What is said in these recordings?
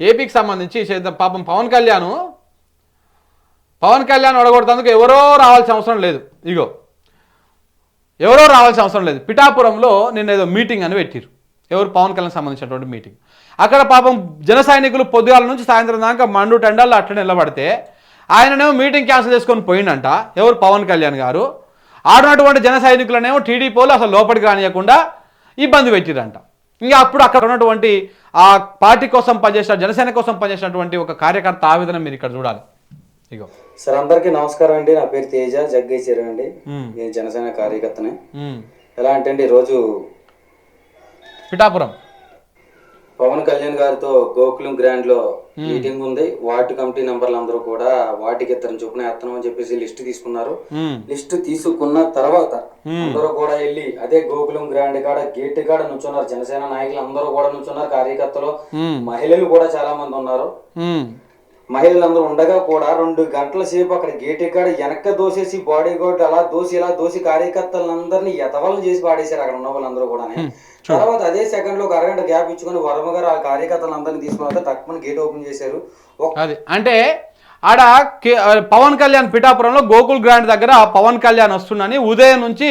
ఏపీకి సంబంధించి పాపం పవన్ కళ్యాణ్ పవన్ కళ్యాణ్ ఒడగొడుతందుకు ఎవరో రావాల్సిన అవసరం లేదు. ఇగో ఎవరో రావాల్సిన అవసరం లేదు. పిఠాపురంలో నిన్న ఏదో మీటింగ్ అని పెట్టిరు ఎవరు? పవన్ కళ్యాణ్ సంబంధించినటువంటి మీటింగ్. అక్కడ పాపం జన సైనికులు పొద్దుగాల నుంచి సాయంత్రం దాకా మండు టెండాల్లో అట్లా నిలబడితే ఆయననేమో మీటింగ్ క్యాన్సిల్ చేసుకొని పోయిండంట. ఎవరు? పవన్ కళ్యాణ్ గారు. ఆడినటువంటి జన సైనికులనేమో టీడీపీలు అసలు లోపలికి రానియకుండా ఇబ్బంది పెట్టిరంట ఇంకా అప్పుడు అక్కడ ఉన్నటువంటి ఆ పార్టీ కోసం పనిచేసిన జనసేన కోసం పనిచేసినటువంటి ఒక కార్యకర్త ఆవేదన మీరు ఇక్కడ చూడాలి. ఇగో. సార్ అందరికీ నమస్కారం అండి. నా పేరు తేజ జగ్గయ్య చెరువు అండి. నేను జనసేన కార్యకర్తనే. ఎలా అంటే అండి ఈరోజు పిఠాపురం. పవన్ కళ్యాణ్ గారితో గోకులం గ్రాండ్లో మీటింగ్ ఉంది. వార్డు కమిటీ మెంబర్లు అందరూ కూడా వాటికి ఇద్దరు చొప్పున వేస్తున్నాం అని చెప్పేసి లిస్ట్ తీసుకున్నారు. ఉమ్. లిస్ట్ తీసుకున్న తర్వాత అందరూ కూడా వెళ్ళి అదే గోకులం గ్రాండ్ కాడ గేట్ కాడ నుంచున్నారు. జనసేన నాయకులు అందరూ కూడా నుంచున్నారు. కార్యకర్తలు. మహిళలు కూడా చాలా మంది ఉన్నారు. మహిళలందరూ ఉండగా కూడా రెండు గంటల సేపు అక్కడ గేట్ ఎక్కడ. వెనక్క దోసేసి బాడీ గార్డ్ అలా దోసి ఇలా దోసి కార్యకర్తలందరినీ ఎతవలం చేసి పాడేశారు అక్కడ ఉన్న వాళ్ళందరూ కూడా తర్వాత అదే సెకండ్లో ఒక అరగంట గ్యాప్ ఇచ్చుకొని వర్మ గారు ఆ కార్యకర్తలందరినీ తీసుకున్నాక తక్కువ గేట్ ఓపెన్ చేశారు. అంటే ఆడ పవన్ కళ్యాణ్ పిఠాపురంలో గోకుల్ గ్రాండ్ దగ్గర పవన్ కళ్యాణ్ వస్తుండని ఉదయం నుంచి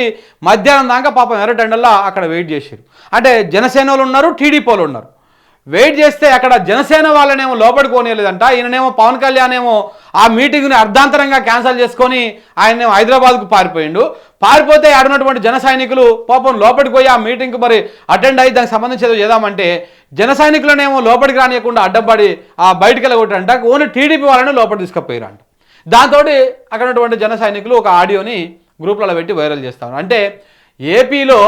మధ్యాహ్నం దాకా పాపం ఎర్రటెండల్లో అక్కడ వెయిట్ చేశారు. అంటే జనసేన వాళ్ళు ఉన్నారు టీడీపీ వాళ్ళు ఉన్నారు. వెయిట్ చేస్తే అక్కడ జనసేన వాళ్ళనేమో లోపలికి పోనీయలేదంట. ఈయననేమో పవన్ కళ్యాణ్ ఏమో ఆ మీటింగ్ని అర్ధాంతరంగా క్యాన్సిల్ చేసుకొని ఆయన హైదరాబాద్కు పారిపోయిండు. పారిపోతే ఆడున్నటువంటి జన సైనికులు పాపం లోపలికి పోయి ఆ మీటింగ్కి మరి అటెండ్ అయ్యి దానికి సంబంధించి ఏదో చేద్దామంటే జన సైనికులనేమో లోపలికి రానియకుండా అడ్డంపడి ఆ బయటికి వెళ్ళగొట్టంట ఓన్లీ టీడీపీ వాళ్ళని లోపలికి తీసుకుపోయారంట. దాంతో అక్కడ ఉన్నటువంటి జన సైనికులు ఒక ఆడియోని గ్రూప్లలో పెట్టి వైరల్ చేస్తారు అంటే ఏపీలో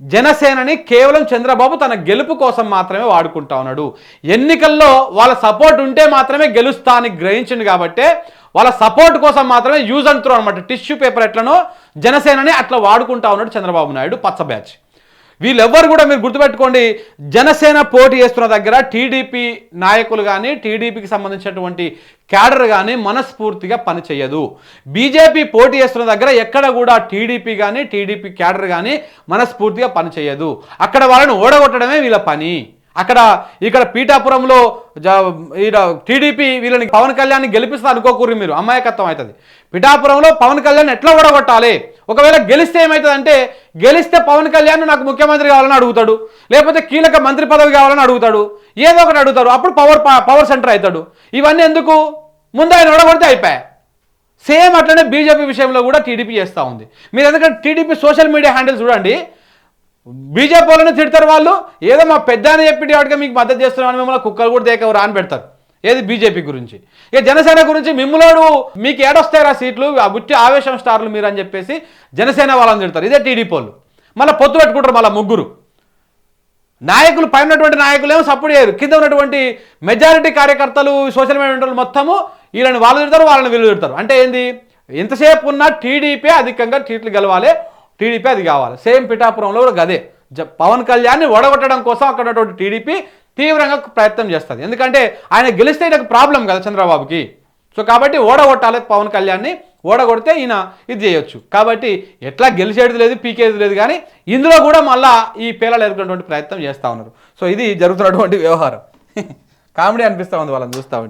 జనసేనని కేవలం చంద్రబాబు తన గెలుపు కోసం మాత్రమే వాడుకుంటా ఉన్నాడు. ఎన్నికల్లో వాళ్ళ సపోర్ట్ ఉంటే మాత్రమే గెలుస్తా అని గ్రహించింది కాబట్టే వాళ్ళ సపోర్ట్ కోసం మాత్రమే యూజ్ అండ్ త్రో అనమాట టిష్యూ పేపర్ ఎట్లనో జనసేనని అట్లా వాడుకుంటా ఉన్నాడు చంద్రబాబు నాయుడు పచ్చ బ్యాచ్. వీళ్ళెవ్వరు కూడా మీరు గుర్తుపెట్టుకోండి జనసేన పోటీ చేస్తున్న దగ్గర టీడీపీ నాయకులు కానీ టీడీపీకి సంబంధించినటువంటి క్యాడర్ కానీ మనస్ఫూర్తిగా పనిచేయదు బీజేపీ పోటీ చేస్తున్న దగ్గర ఎక్కడ కూడా టీడీపీ కానీ టీడీపీ క్యాడర్ కానీ మనస్ఫూర్తిగా పనిచేయదు అక్కడ వాళ్ళని ఓడగొట్టడమే వీళ్ళ పని. అక్కడ ఇక్కడ పీఠాపురంలో జ- ఈడ టీడీపీ వీళ్ళని పవన్ కళ్యాణ్ గెలిపిస్తా అనుకోకూరు మీరు. అమాయకత్వం అవుతుంది. పిఠాపురంలో పవన్ కళ్యాణ్ ఎట్లా ఓడగొట్టాలి? ఒకవేళ గెలిస్తే ఏమవుతుంది అంటే గెలిస్తే పవన్ కళ్యాణ్ నాకు ముఖ్యమంత్రి కావాలని అడుగుతాడు లేకపోతే కీలక మంత్రి పదవి కావాలని అడుగుతాడు ఏదో ఒకటి అడుగుతాడు అప్పుడు పవర్ పవర్ సెంటర్ అవుతాడు. ఇవన్నీ ఎందుకు? ముందు ఆయన ఓడగొడితే అయిపోయాయి. సేమ్ అట్లనే బీజేపీ విషయంలో కూడా టీడీపీ చేస్తూ ఉంది. మీరు ఎందుకంటే టీడీపీ సోషల్ మీడియా హ్యాండిల్ చూడండి. బీజేపీ వాళ్ళని తిడతారు వాళ్ళు. ఏదో మా పెద్ద అని చెప్పి వాటికి మీకు మద్దతు చేస్తున్నామని మిమ్మల్ని కుక్కలు కూడా దేకవరు అని పెడతారు. ఏది బీజేపీ గురించి? ఇక జనసేన గురించి మిమ్మలోడు మీకు ఏడొస్తారా సీట్లు ఆ గుట్టి ఆవేశం స్టార్లు మీరు అని చెప్పేసి జనసేన వాళ్ళని తిడతారు. ఇదే టీడీపీ వాళ్ళు. మళ్ళీ పొత్తు పెట్టుకుంటారు మళ్ళీ ముగ్గురు. నాయకులు పైన ఉన్నటువంటి నాయకులు ఏమో సపోర్ట్ చేయరు. కింద ఉన్నటువంటి మెజారిటీ కార్యకర్తలు సోషల్ మీడియా మొత్తము వీళ్ళని వాళ్ళు తిడతారు వాళ్ళని వీళ్ళు తిడతారు. అంటే ఏంది? ఎంతసేపు ఉన్నా టీడీపీ అధికంగా సీట్లు గెలవాలి టీడీపీ అది కావాలి. సేమ్ పిఠాపురంలో కూడా గదే. జ- పవన్ కళ్యాణ్ని ఓడగొట్టడం కోసం అక్కడ ఉన్నటువంటి టీడీపీ తీవ్రంగా ప్రయత్నం చేస్తుంది. ఎందుకంటే ఆయన గెలిస్తే ఈయనకు ప్రాబ్లం కదా చంద్రబాబుకి. సో కాబట్టి ఓడగొట్టాలి పవన్ కళ్యాణ్ని ఓడగొడితే ఈయన ఇది చేయొచ్చు. కాబట్టి ఎట్లా గెలిచేది లేదు పీకేది లేదు కానీ ఇందులో కూడా మళ్ళా ఈ పేలాలు ఎదుర్కొనేటువంటి ప్రయత్నం చేస్తూ ఉన్నారు. సో ఇది జరుగుతున్నటువంటి వ్యవహారం. కామెడీ అనిపిస్తూ ఉంది వాళ్ళని చూస్తూ ఉంటే.